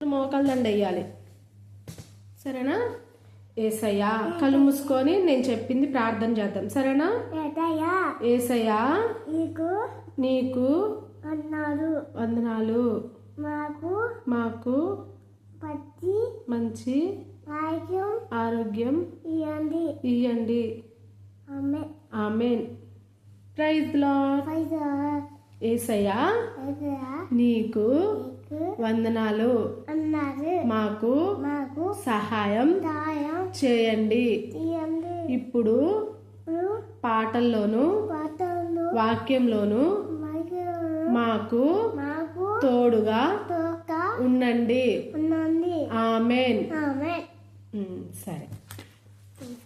మోకాలు దండ వేయాలి సరేనా? ఏసయ్యా కళ్ళు మూసుకొని నేను చెప్పింది ప్రార్థన చేద్దాం. సరేనా? ఏసయ్యా నీకు నీకు అన్నారు వందనాలు. మాకు మాకు పచ్చి మంచి ఆరోగ్యం ఆరోగ్యం ఇయ్యండి. అమ్మే ఆమెన్. ప్రైజ్లో ఏసయ్యా నీకు వందనాలు. మాకు మాకు సహాయం సాయం చేయండి. ఇప్పుడు పాటల్లోనూ పాటలు వాక్యంలోనూ మాకు మాకు తోడుగా ఉండండి. ఆమెన్. సరే.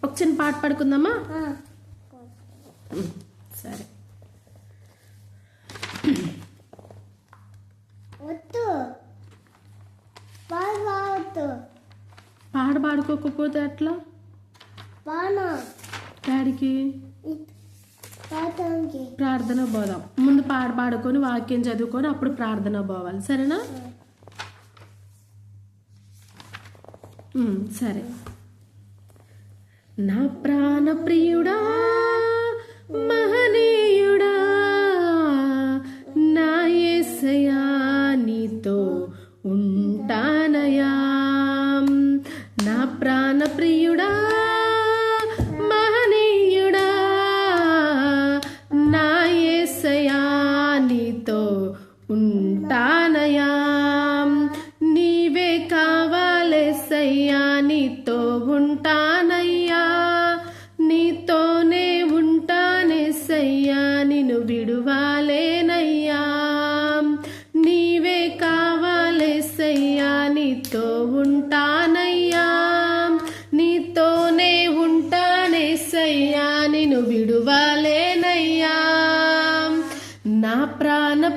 ఒక చిన్న పాట పాడుకుందామా? సరే. పాట పాడుకోకపోతే అట్లా బాను డాడీకి ప్రార్థన పోదాం ముందు పాట పాడుకొని వాక్యం చదువుకొని అప్పుడు ప్రార్థన పోవాలి సరేనా? ఉమ్, సరే. నా ప్రాణ ప్రియుడా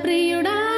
ప్రాణ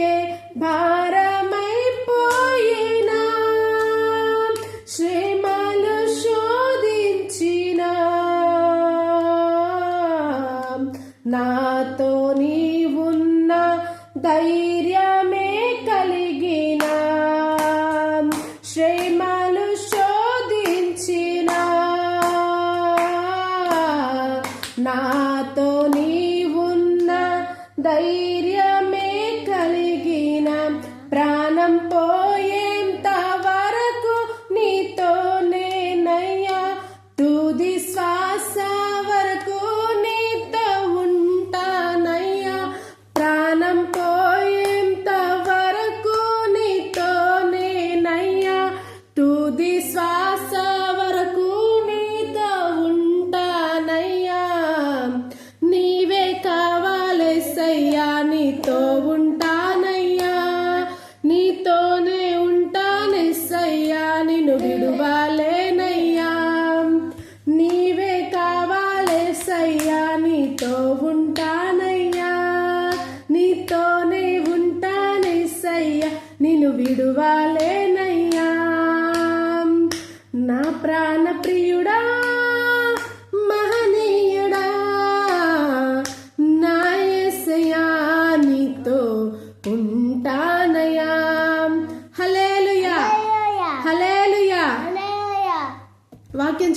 బ్రతుకే భారమైపోయినా. శ్రీమలు శోధించిన నాతో నీవున్న ధైర్యమే కలిగిన. శ్రీమలు శోధించిన నాతో నీవున్న ధైర్య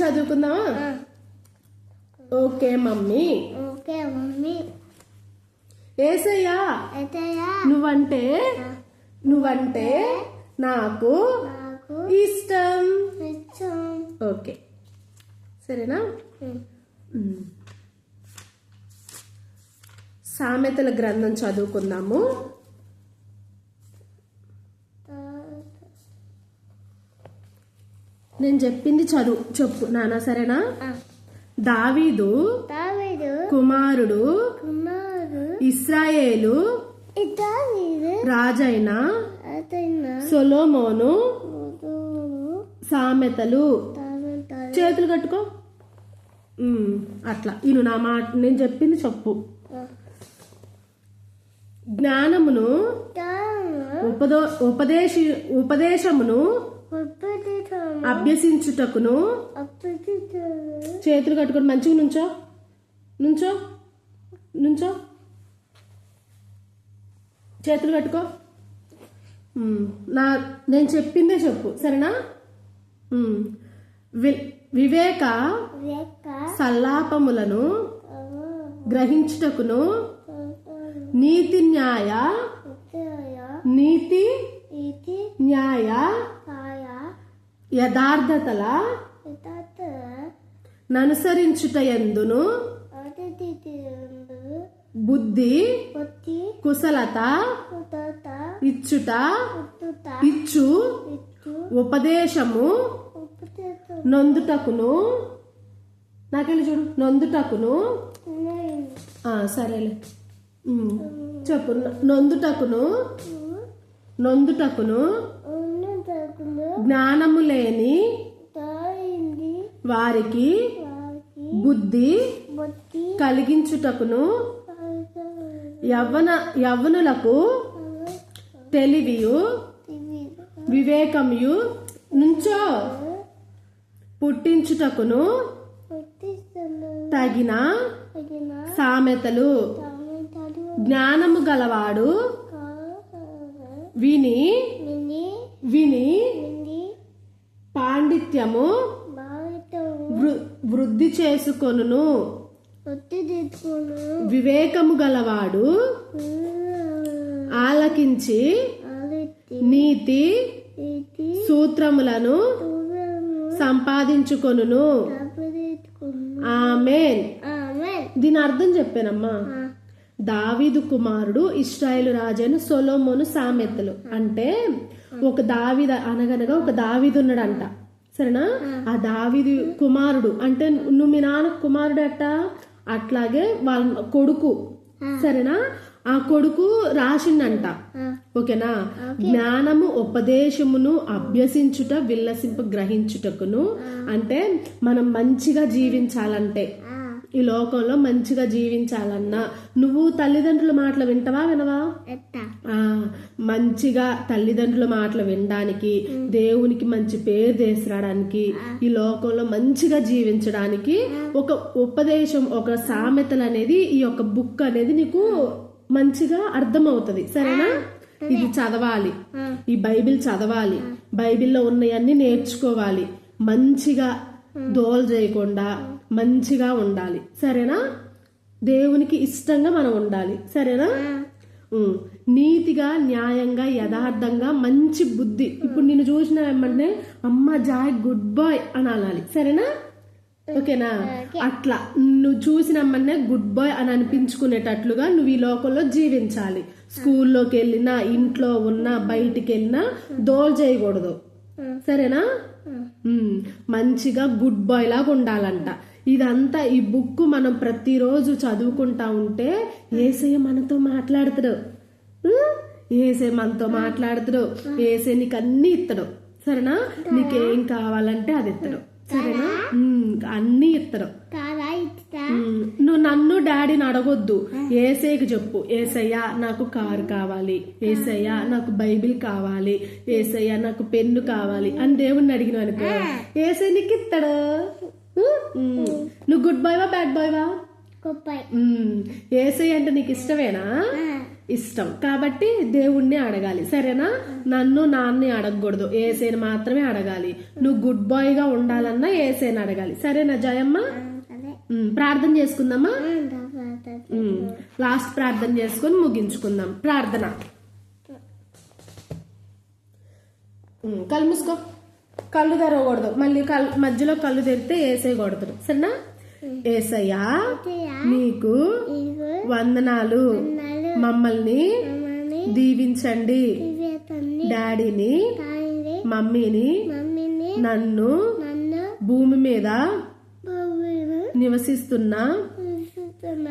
చదువుకుందామా? Okay mummy. Okay mummy. ఏసయ్యా నువ్వంటే నువ్వంటే నాకు నాకు ఇష్టం. ఓకే. సరేనా. సామెతల గ్రంథం చదువుకుందాము. నేను చెప్పింది చదువు. చెప్పు నాన్న సరేనా. దావీదు దావీదు కుమారుడు కుమారు ఇస్రాయేలు రాజైన సొలోమోను సామెతలు. చేతులు కట్టుకో. అట్లా. ఇను నా మాట నేను చెప్పింది చెప్పు. జ్ఞానమును ఉపదో ఉపదేశి ఉపదేశమును అభ్యసించుటకును చేతులు కట్టుకొని మంచిగా నుంచో. నుంచో. నుంచో. చేతులు కట్టుకో. నా నేను చెప్పిందే చెప్పు సరేనా? వివేక సల్లాపములను గ్రహించుటకును నీతి న్యాయ నీతి న్యాయ యథార్థతల? ననుసరించుట ఎందును? బుద్ధి. కుశలత. ఇచ్చుట. ఇచ్చు. ఉపదేశము. నొందుటకును. నాకెళ్ళి చూడు. నొందుటకును. సరేలే. చెప్పు. నొందుటకును. నొందుటకును. జ్ఞానము లేని వారికి బుద్ధి కలిగించుటకును యవ్వన యవ్వనులకు తెలివియు వివేకముయు నుంచో పుట్టించుటకును తగిన సామెతలు. జ్ఞానము గలవాడు విని విని పాండిత్యము వృద్ధి తెచ్చుకును వివేకము గలవాడు ఆలకించి నీతి సూత్రములను ఆమెన్. ఆమె దీని అర్థం చెప్పానమ్మా. దావీదు కుమారుడు ఇస్రాయేలు రాజైన సొలోమోను సామెతలు. అంటే ఒక దావిద అనగనగా ఒక దావీదు ఉన్నాడంట సరేనా? ఆ. దావీదు కుమారుడు అంటే నువ్వు మీ నాన్న కుమారుడు అట్ట? అట్లాగే వాళ్ళ కొడుకు. సరేనా? ఆ కొడుకు రాసిండంట. ఓకేనా? జ్ఞానము ఉపదేశమును అభ్యసించుట విల్లసింప గ్రహించుటకును. అంటే మనం మంచిగా జీవించాలంటే. ఈ లోకంలో మంచిగా జీవించాలన్నా. నువ్వు తల్లిదండ్రుల మాటలు వింటవా వినవా? మంచిగా తల్లిదండ్రుల మాటలు వినడానికి దేవునికి మంచి పేరు తీసుకురావడానికి ఈ లోకంలో మంచిగా జీవించడానికి ఒక ఉపదేశం ఒక సామెతలు అనేది ఈ యొక్క బుక్ అనేది నీకు మంచిగా అర్థమవుతుంది. సరేనా? ఇది చదవాలి. ఈ బైబిల్ చదవాలి. బైబిల్లో ఉన్నవన్నీ నేర్చుకోవాలి. మంచిగా దోలు చేయకుండా మంచిగా ఉండాలి. సరేనా? దేవునికి ఇష్టంగా మనం ఉండాలి. సరేనా. నీతిగా న్యాయంగా యథార్థంగా మంచి బుద్ధి. ఇప్పుడు నిన్ను చూసిన ఏమంటే అమ్మ జాయ్ గుడ్ బాయ్ అని అనాలి సరేనా ఓకేనా? అట్లా. నువ్వు చూసినమ్మనే గుడ్ బాయ్ అని అనిపించుకునేటట్లుగా నువ్వు ఈ లోకంలో జీవించాలి. స్కూల్లోకి వెళ్ళినా ఇంట్లో ఉన్నా బయటికి వెళ్ళినా దోల్ చేయకూడదు. సరేనా? మంచిగా గుడ్ బాయ్ లాగా ఉండాలంట. ఇదంతా ఈ బుక్ మనం ప్రతిరోజు చదువుకుంటా ఉంటే ఏసయ్య మనతో మాట్లాడుతాడు. ఏసయ్య మనతో మాట్లాడుతాడు. ఏసే నీకు అన్ని ఇస్తాడు సరేనా? నీకేం కావాలంటే అది ఇస్తాడు సరేనా? అన్ని ఇస్తాడు నువ్వు నన్ను డాడీని అడగొద్దు. ఏసైకి చెప్పు. ఏసయ్య నాకు కారు కావాలి. ఏసయ్య నాకు బైబిల్ కావాలి. ఏసయ్య నాకు పెన్ను కావాలి అని దేవుణ్ణి అడిగిన అనుకో ఏసై నీకు ఇస్తాడు నువ్వు గుడ్ బాయ్వా బ్యాడ్ బాయ్వా ఏసై అంటే నీకు ఇష్టమేనా? ఇష్టం. కాబట్టి దేవుణ్ణి అడగాలి. సరేనా? నన్ను నాన్ని అడగకూడదు. ఏసేని మాత్రమే అడగాలి. నువ్వు గుడ్ బాయ్గా ఉండాలన్నా ఏసేని అడగాలి. సరేనా జయమ్మ? ప్రార్థన చేసుకుందామా? లాస్ట్ ప్రార్థన చేసుకొని ముగించుకుందాం. ప్రార్థన. ఉమ్, కళ్ళు తెరవకూడదు. మళ్ళీ కళ్ళు మధ్యలో కళ్ళు తెరితే ఏసై కొడతాడు. సరేనా? ఏసయ్యా నీకు వందనాలు. నాలు మమ్మల్ని దీవించండి. డాడీని మమ్మీని నన్ను భూమి మీద నివసిస్తున్న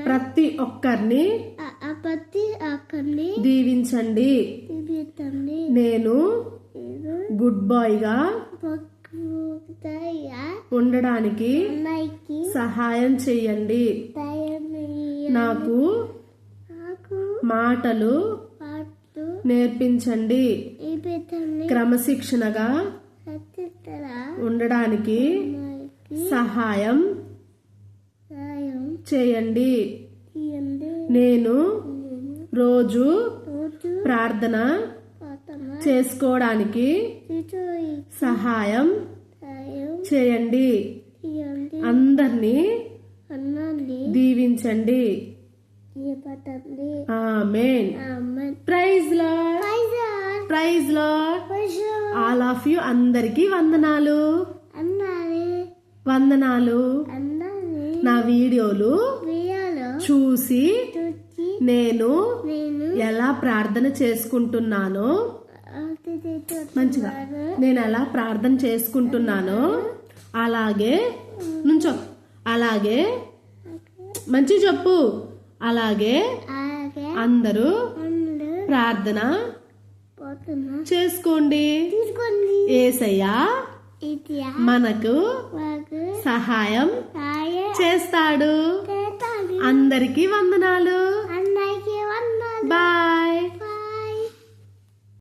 ప్రతి ఒక్కరిని ఆ పత్తి అక్కడిని దీవించండి. నేను గుడ్ బాయ్గా పక్కుతాయా ఉండడానికి సహాయం చేయండి. నాకు మాటలు నేర్పించండి. క్రమశిక్షణగా ఉండడానికి సహాయం చేయండి. నేను రోజు ప్రార్థన చేసుకోవడానికి సహాయం చేయండి. అందరినీ దీవించండి. ఆమెన్. ప్రైజ్ పైజాన్ ప్రైజ్ పైజాన్ ఆల్ ఆఫ్ యు అందరికీ వందనాలు. వందనాలు. నా వీడియోలు చూసి నేను ఎలా ప్రార్థన చేసుకుంటున్నానో మంచిగా. నేను ఎలా ప్రార్థన చేసుకుంటున్నానో. అలాగే నుంచో. అలాగే మంచి చెప్పు. అలాగే అందరూ ప్రార్థన చేసుకోండి. ఏసయ్య మనకు సహాయం చేస్తాడు. అందరికీ వందనాలు. బాయ్.